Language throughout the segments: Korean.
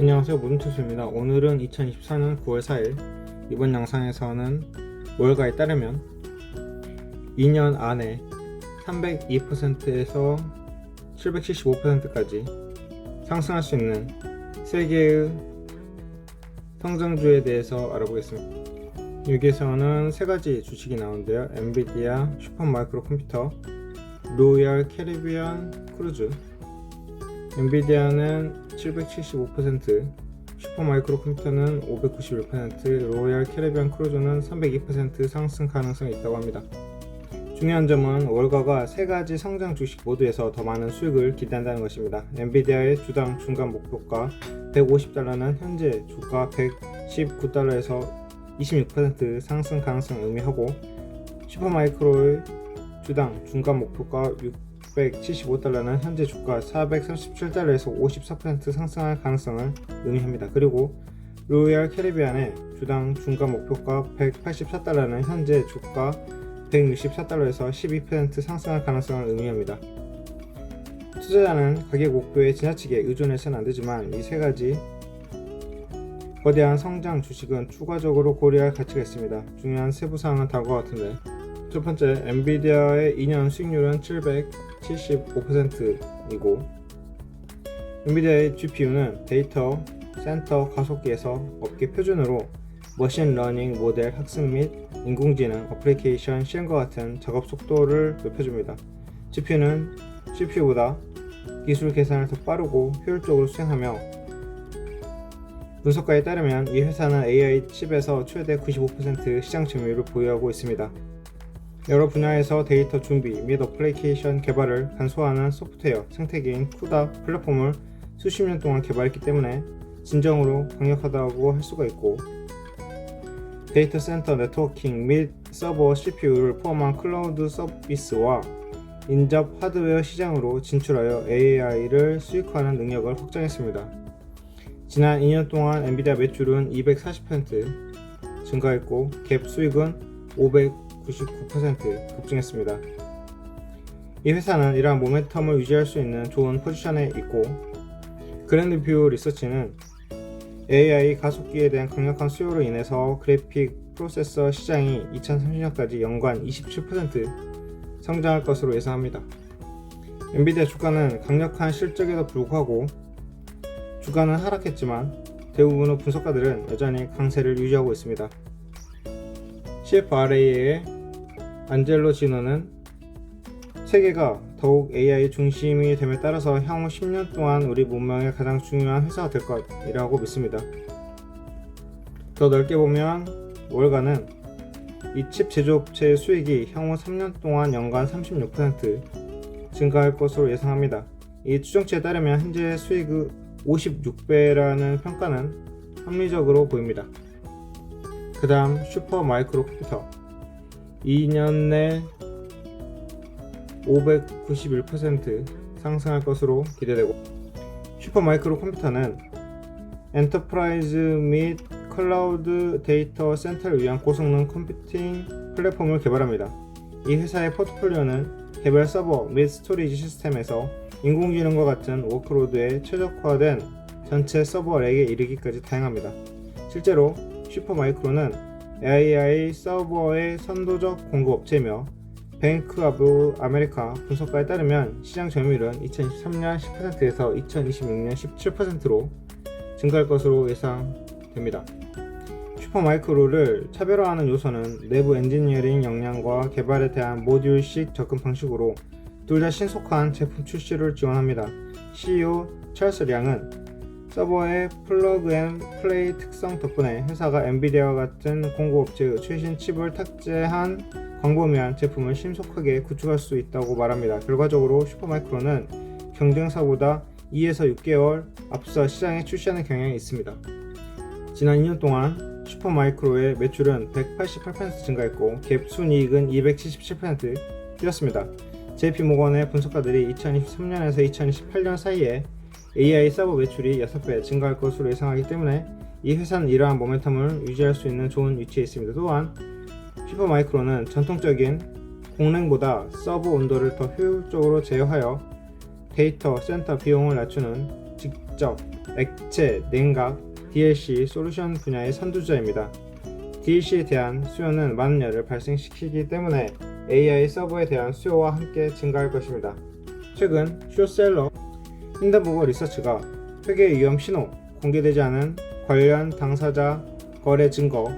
안녕하세요. 문투수입니다. 오늘은 2024년 9월 4일. 이번 영상에서는 월가에 따르면 2년 안에 302%에서 775%까지 상승할 수 있는 세계의 성장주에 대해서 알아보겠습니다. 여기에서는 세 가지 주식이 나오는데요. 엔비디아, 슈퍼마이크로 컴퓨터, 로얄 캐리비안 크루즈. 엔비디아는 775%, 슈퍼마이크로 컴퓨터는 591%, 로얄 캐리비안 크루즈는 302% 상승 가능성이 있다고 합니다. 중요한 점은 월가가 세 가지 성장 주식 모두에서 더 많은 수익을 기대한다는 것입니다. 엔비디아의 주당 중간 목표가 150달러는 현재 주가 119달러에서 26% 상승 가능성을 의미하고 슈퍼마이크로의 주당 중간 목표가 675달러는 현재 주가 437달러에서 54% 상승할 가능성을 의미합니다. 그리고 로얄 캐리비안의 주당 중간 목표가 184달러는 현재 주가 164달러에서 12% 상승할 가능성을 의미합니다. 투자자는 가격 목표에 지나치게 의존해서는 안 되지만 이 세 가지 거대한 성장 주식은 추가적으로 고려할 가치가 있습니다. 중요한 세부 사항은 다음과 같은데 첫 번째, 엔비디아의 2년 수익률은 775%이고 엔비디아의 GPU는 데이터 센터 가속기에서 업계 표준으로 머신 러닝 모델 학습 및 인공지능 어플리케이션 실행과 같은 작업 속도를 높여줍니다. GPU는 CPU보다 기술 계산을 더 빠르고 효율적으로 수행하며 분석가에 따르면 이 회사는 AI 칩에서 최대 95% 시장 점유율을 보유하고 있습니다. 여러 분야에서 데이터 준비 및 어플리케이션 개발을 간소화하는 소프트웨어 생태계인 쿠다 플랫폼을 수십 년 동안 개발했기 때문에 진정으로 강력하다고 할 수가 있고 데이터 센터 네트워킹 및 서버 CPU를 포함한 클라우드 서비스와 인접 하드웨어 시장으로 진출하여 AI를 수익화하는 능력을 확장했습니다. 지난 2년 동안 엔비디아 매출은 240% 증가했고 갭 수익은 599% 급증했습니다. 이 회사는 이러한 모멘텀을 유지할 수 있는 좋은 포지션에 있고 그랜드뷰 리서치는 AI 가속기에 대한 강력한 수요로 인해서 그래픽 프로세서 시장이 2030년까지 연간 27% 성장할 것으로 예상합니다. 엔비디아 주가는 강력한 실적에도 불구하고 주가는 하락했지만 대부분의 분석가들은 여전히 강세를 유지하고 있습니다. CFRA의 안젤로 진호는 세계가 더욱 AI 중심이 됨에 따라서 향후 10년 동안 우리 문명의 가장 중요한 회사가 될 것이라고 믿습니다. 더 넓게 보면 월가는 이 칩 제조업체의 수익이 향후 3년 동안 연간 36% 증가할 것으로 예상합니다. 이 추정치에 따르면 현재 수익의 56배라는 평가는 합리적으로 보입니다. 그 다음 슈퍼 마이크로 컴퓨터 2년 내 591% 상승할 것으로 기대되고 슈퍼 마이크로 컴퓨터는 엔터프라이즈 및 클라우드 데이터 센터를 위한 고성능 컴퓨팅 플랫폼을 개발합니다. 이 회사의 포트폴리오는 개별 서버 및 스토리지 시스템에서 인공지능과 같은 워크로드에 최적화된 전체 서버 렉에 이르기까지 다양합니다. 실제로 슈퍼마이크로는 AI 서버의 선도적 공급업체며 뱅크 오브 아메리카 분석가에 따르면 시장 점유율은 2023년 10%에서 2026년 17%로 증가할 것으로 예상됩니다. 슈퍼마이크로를 차별화하는 요소는 내부 엔지니어링 역량과 개발에 대한 모듈식 접근 방식으로 둘 다 신속한 제품 출시를 지원합니다. CEO 찰스 량은 서버의 플러그 앤 플레이 특성 덕분에 회사가 엔비디아와 같은 공급업체의 최신 칩을 탑재한 광범위한 제품을 신속하게 구축할 수 있다고 말합니다. 결과적으로 슈퍼마이크로는 경쟁사보다 2에서 6개월 앞서 시장에 출시하는 경향이 있습니다. 지난 2년 동안 슈퍼마이크로의 매출은 188% 증가했고 갭 순이익은 277% 뛰었습니다. JP모건의 분석가들이 2023년에서 2018년 사이에 AI 서버 매출이 6배 증가할 것으로 예상하기 때문에 이 회사는 이러한 모멘텀을 유지할 수 있는 좋은 위치에 있습니다. 또한 슈퍼마이크로는 전통적인 공랭보다 서버 온도를 더 효율적으로 제어하여 데이터 센터 비용을 낮추는 직접 액체, 냉각, DLC 솔루션 분야의 선두주자입니다. DLC에 대한 수요는 많은 열을 발생시키기 때문에 AI 서버에 대한 수요와 함께 증가할 것입니다. 최근 쇼셀러 힌든버거 리서치가 회계 위험 신호, 공개되지 않은 관련 당사자 거래 증거,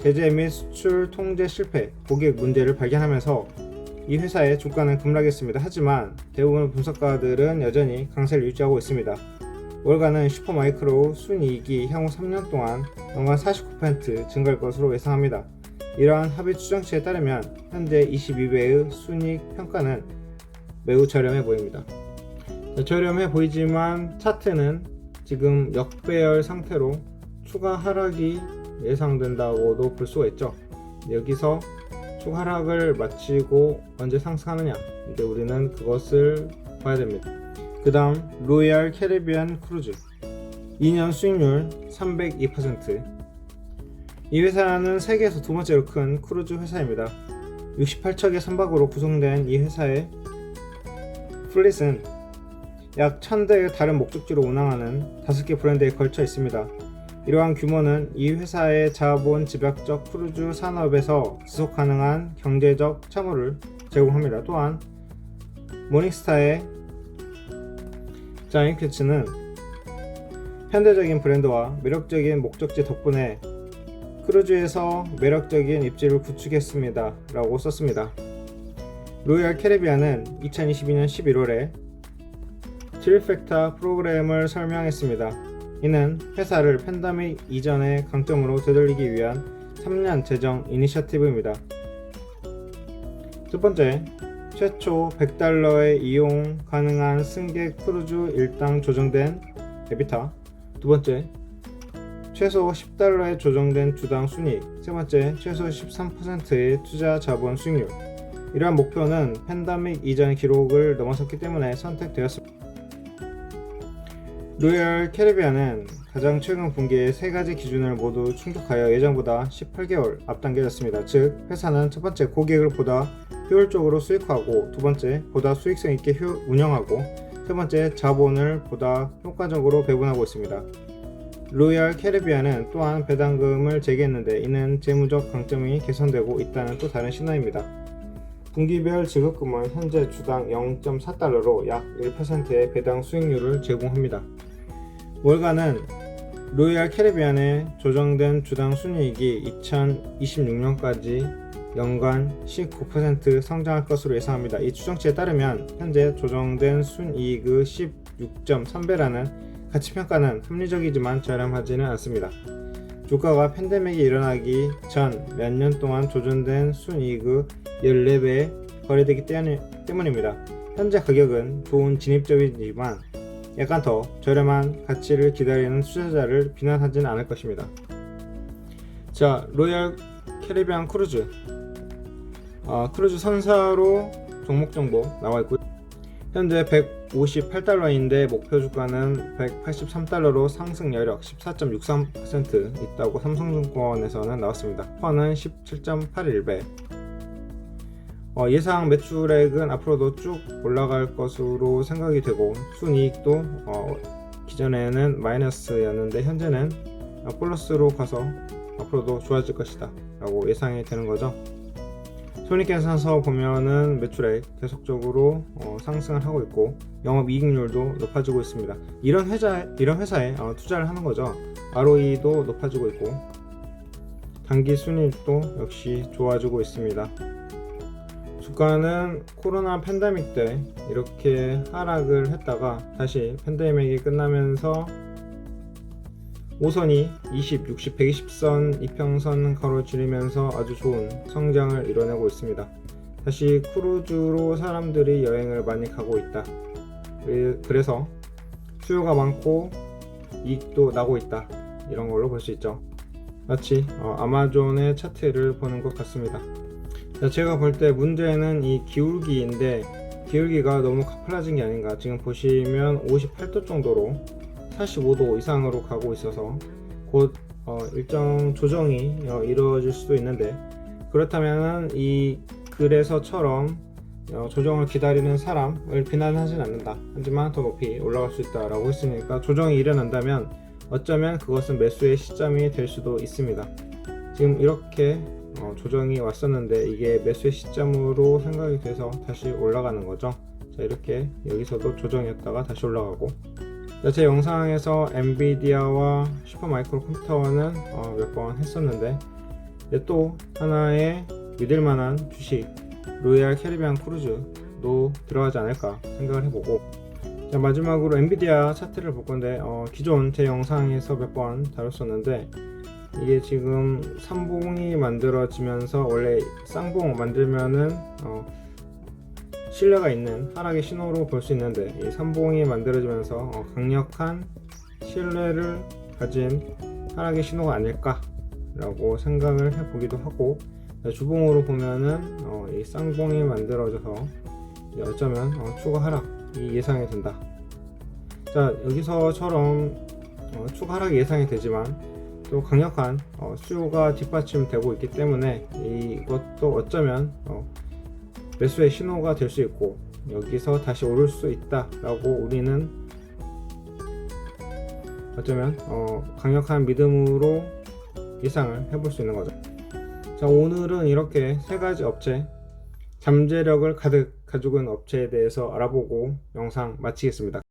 제재 및 수출 통제 실패, 고객 문제를 발견하면서 이 회사의 주가는 급락했습니다. 하지만 대부분 분석가들은 여전히 강세를 유지하고 있습니다. 월간은 슈퍼마이크로 순이익이 향후 3년 동안 연간 49% 증가할 것으로 예상합니다. 이러한 합의 추정치에 따르면 현재 22배의 순이익 평가는 매우 저렴해 보입니다. 자, 저렴해 보이지만 차트는 지금 역배열 상태로 추가 하락이 예상된다고도 볼 수가 있죠. 여기서 추가 하락을 마치고 언제 상승하느냐 이제 우리는 그것을 봐야 됩니다. 그 다음 로얄 캐리비안 크루즈 2년 수익률 302%이 회사는 세계에서 두 번째로 큰 크루즈 회사입니다. 68척의 선박으로 구성된 이 회사의 플릿은 약 1000대의 다른 목적지로 운항하는 5개 브랜드에 걸쳐 있습니다. 이러한 규모는 이 회사의 자본 집약적 크루즈 산업에서 지속 가능한 경제적 참호를 제공합니다. 또한 모닝스타의 자인 캐츠는 현대적인 브랜드와 매력적인 목적지 덕분에 크루즈에서 매력적인 입지를 구축했습니다. 라고 썼습니다. 로얄 캐리비안은 2022년 11월에 트리팩타 프로그램을 설명했습니다. 이는 회사를 팬데믹 이전의 강점으로 되돌리기 위한 3년 재정 이니셔티브입니다. 첫 번째, 최초 100달러에 이용 가능한 승객 크루즈 일당 조정된 데비타. 두 번째, 최소 10달러에 조정된 주당 순이익. 세 번째, 최소 13%의 투자 자본 수익률. 이러한 목표는 팬데믹 이전 기록을 넘어섰기 때문에 선택되었습니다. 로얄 캐리비안은 가장 최근 분기에 세 가지 기준을 모두 충족하여 예정보다 18개월 앞당겨졌습니다. 즉, 회사는 첫 번째 고객을 보다 효율적으로 수익화하고, 두 번째 보다 수익성 있게 효- 운영하고, 세 번째 자본을 보다 효과적으로 배분하고 있습니다. 로얄 캐리비안은 또한 배당금을 제기했는데 이는 재무적 강점이 개선되고 있다는 또 다른 신호입니다. 분기별 지급금은 현재 주당 0.4달러로 약 1%의 배당 수익률을 제공합니다. 월가는 로얄 캐리비안의 조정된 주당 순이익이 2026년까지 연간 19% 성장할 것으로 예상합니다. 이 추정치에 따르면 현재 조정된 순이익의 16.3배라는 가치평가는 합리적이지만 저렴하지는 않습니다. 주가가 팬데믹이 일어나기 전 몇 년 동안 조정된 순이익의 14배 거래되기 때문입니다. 현재 가격은 좋은 진입점이지만 약간 더 저렴한 가치를 기다리는 투자자를 비난하지는 않을 것입니다. 자, 로얄 캐리비안 크루즈. 아, 크루즈 선사로 종목 정보 나와 있고요. 현재 158달러인데 목표 주가는 183달러로 상승 여력 14.63% 있다고 삼성증권에서는 나왔습니다. 퍼는 17.81배. 어, 예상 매출액은 앞으로도 쭉 올라갈 것으로 생각이 되고 순이익도 어, 기존에는 마이너스였는데 현재는 어, 플러스로 가서 앞으로도 좋아질 것이다 라고 예상이 되는 거죠. 손익계산서 보면은 매출액 계속적으로 어, 상승을 하고 있고 영업이익률도 높아지고 있습니다. 이런 회사 이런 회사에 어, 투자를 하는 거죠. ROE도 높아지고 있고 단기 순이익도 역시 좋아지고 있습니다 주가는 코로나 팬데믹 때 이렇게 하락을 했다가 다시 팬데믹이 끝나면서 5선이 20, 60, 120선 이평선 가로 줄이면서 아주 좋은 성장을 이뤄내고 있습니다. 다시 크루즈로 사람들이 여행을 많이 가고 있다. 그래- 그래서 수요가 많고 이익도 나고 있다. 이런 걸로 볼 수 있죠. 마치 어, 아마존의 차트를 보는 것 같습니다. 자, 제가 볼 때 문제는 이 기울기인데 기울기가 너무 가팔라진 게 아닌가 지금 보시면 58도 정도로 45도 이상으로 가고 있어서 곧 어, 일정 조정이 어, 이루어질 수도 있는데 그렇다면 이 그래서처럼 어, 조정을 기다리는 사람을 비난하진 않는다. 하지만 더 높이 올라갈 수 있다라고 했으니까 조정이 일어난다면 어쩌면 그것은 매수의 시점이 될 수도 있습니다. 지금 이렇게 어, 조정이 왔었는데 이게 매수의 시점으로 생각이 돼서 다시 올라가는 거죠. 자 이렇게 여기서도 조정이었다가 다시 올라가고 자, 제 영상에서 엔비디아와 슈퍼마이크로 컴퓨터는 어, 몇번 했었는데 또 하나의 믿을 만한 주식 로얄 캐리비안 크루즈도 들어가지 않을까 생각을 해보고 자, 마지막으로 엔비디아 차트를 볼 건데 어, 기존 제 영상에서 몇 번 다뤘었는데 이게 지금 삼봉이 만들어지면서 원래 쌍봉 만들면은 어, 신뢰가 있는 하락의 신호로 볼 수 있는데 이 삼봉이 만들어지면서 어, 강력한 신뢰를 가진 하락의 신호가 아닐까라고 생각을 해보기도 하고 네, 주봉으로 보면은 어, 이 쌍봉이 만들어져서 어쩌면 어, 추가 하락이 예상이 된다. 자 여기서처럼 어, 추가 하락이 예상이 되지만 또 강력한 어, 수요가 뒷받침되고 있기 때문에 이것도 어쩌면 어, 매수의 신호가 될 수 있고 여기서 다시 오를 수 있다라고 우리는 어쩌면 어, 강력한 믿음으로 예상을 해볼 수 있는 거죠. 자 오늘은 이렇게 세 가지 업체 잠재력을 가득 가지고 있는 업체에 대해서 알아보고 영상 마치겠습니다.